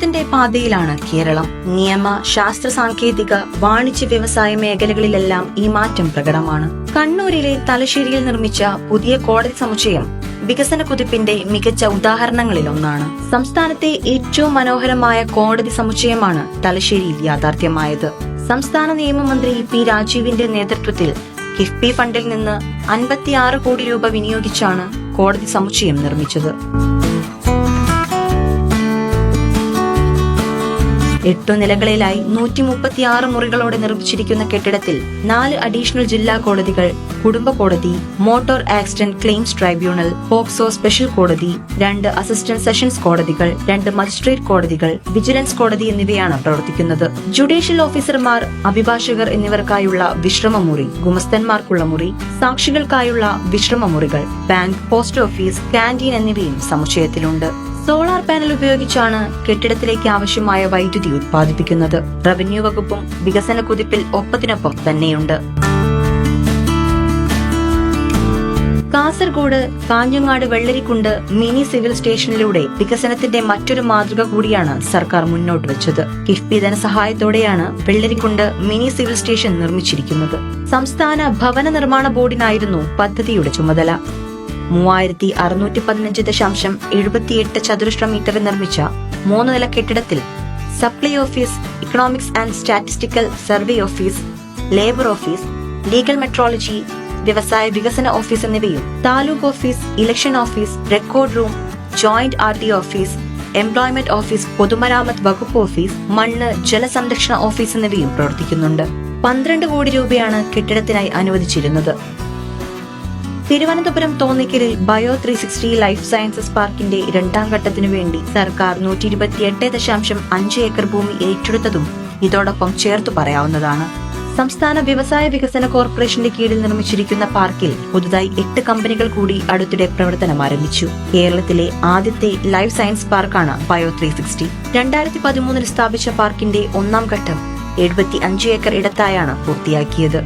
പാതയിലാണ് കേരളം. നിയമ ശാസ്ത്ര സാങ്കേതിക വാണിജ്യ വ്യവസായ മേഖലകളിലെല്ലാം ഈ മാറ്റം പ്രകടമാണ്. കണ്ണൂരിലെ തലശ്ശേരിയിൽ നിർമ്മിച്ച പുതിയ കോടതി സമുച്ചയം വികസന കുതിപ്പിന്റെ മികച്ച ഉദാഹരണങ്ങളിൽ ഒന്നാണ് സംസ്ഥാനത്തെ ഏറ്റവും മനോഹരമായ കോടതി സമുച്ചയമാണ് തലശ്ശേരിയിൽ യാഥാർത്ഥ്യമായത്. സംസ്ഥാന നിയമമന്ത്രി പി രാജീവിന്റെ നേതൃത്വത്തിൽ കിഫ്ബി ഫണ്ടിൽ നിന്ന് അൻപത്തിയാറ് കോടി രൂപ വിനിയോഗിച്ചാണ് കോടതി സമുച്ചയം നിർമ്മിച്ചത്. എട്ടു നിലകളിലായി നൂറ്റി മുപ്പത്തിയാറ് മുറികളോടെ നിർമ്മിച്ചിരിക്കുന്ന കെട്ടിടത്തിൽ നാല് അഡീഷണൽ ജില്ലാ കോടതികൾ കുടുംബ കോടതി motor accident claims tribunal POCSO special കോടതി രണ്ട് അസിസ്റ്റന്റ് സെഷൻസ് കോടതികൾ രണ്ട് മജിസ്ട്രേറ്റ് കോടതികൾ വിജിലൻസ് കോടതി എന്നിവയാണ് പ്രവർത്തിക്കുന്നത്. ജുഡീഷ്യൽ ഓഫീസർമാർ അഭിഭാഷകർ എന്നിവർക്കായുള്ള വിശ്രമമുറി ഗുമസ്തന്മാർക്കുള്ള മുറി സാക്ഷികൾക്കായുള്ള വിശ്രമമുറികൾ ബാങ്ക് പോസ്റ്റ് ഓഫീസ് കാന്റീൻ എന്നിവയും സമുച്ചയത്തിലുണ്ട്. സോളാർ പാനൽ ഉപയോഗിച്ചാണ് കെട്ടിടത്തിലേക്ക് ആവശ്യമായ വൈദ്യുതി ഉത്പാദിപ്പിക്കുന്നത്. റവന്യൂ വകുപ്പും വികസന കുതിപ്പിൽ ഒപ്പത്തിനൊപ്പം തന്നെയുണ്ട്. കാസർഗോഡ് കാഞ്ഞങ്ങാട് വെള്ളരിക്കുണ്ട് മിനി സിവിൽ സ്റ്റേഷനിലൂടെ വികസനത്തിന്റെ മറ്റൊരു മാതൃക കൂടിയാണ് സർക്കാർ മുന്നോട്ട് വെച്ചത്. കിഫ്ബി ധനസഹായത്തോടെയാണ് വെള്ളരിക്കുണ്ട് മിനി സിവിൽ സ്റ്റേഷൻ നിർമ്മിച്ചിരിക്കുന്നത്. സംസ്ഥാന ഭവന നിർമ്മാണ ബോർഡിനായിരുന്നു പദ്ധതിയുടെ ചുമതല. മൂവായിരത്തി അറുന്നൂറ്റി പതിനഞ്ച് ദശാംശം എഴുപത്തിയെട്ട് ചതുരശ്ര മീറ്റർ നിർമ്മിച്ച മൂന്ന് നില കെട്ടിടത്തിൽ supply office economics and statistical survey office labour office legal metrology വ്യവസായ വികസന ഓഫീസ് എന്നിവയും taluk office election office record room joint R T office employment office പൊതുമരാമത്ത് വകുപ്പ് ഓഫീസ് മണ്ണ് ജലസംരക്ഷണ ഓഫീസ് എന്നിവയും പ്രവർത്തിക്കുന്നുണ്ട്. പന്ത്രണ്ട് കോടി രൂപയാണ് കെട്ടിടത്തിനായി അനുവദിച്ചിരുന്നത്. Thiruvananthapuram തോന്നിക്കലിൽ bio three sixty life sciences പാർക്കിന്റെ രണ്ടാം ഘട്ടത്തിനു വേണ്ടി സർക്കാർ നൂറ്റി ഇരുപത്തിയെട്ട് ദശാംശം അഞ്ച് ഏക്കർ ഭൂമി ഏറ്റെടുത്തതും ഇതോടൊപ്പം ചേർത്തു പറയാവുന്നതാണ്. സംസ്ഥാന വ്യവസായ വികസന കോർപ്പറേഷന്റെ കീഴിൽ നിർമ്മിച്ചിരിക്കുന്ന പാർക്കിൽ പുതുതായി എട്ട് കമ്പനികൾ കൂടി അടുത്തിടെ പ്രവർത്തനം ആരംഭിച്ചു. കേരളത്തിലെ ആദ്യത്തെ ലൈഫ് സയൻസ് പാർക്കാണ് ബയോ ത്രീ സിക്സ്റ്റി രണ്ടായിരത്തി പതിമൂന്നിൽ സ്ഥാപിച്ച പാർക്കിന്റെ ഒന്നാം ഘട്ടം എഴുപത്തി അഞ്ച് ഏക്കർ ഇടത്തായാണ് പൂർത്തിയാക്കിയത്.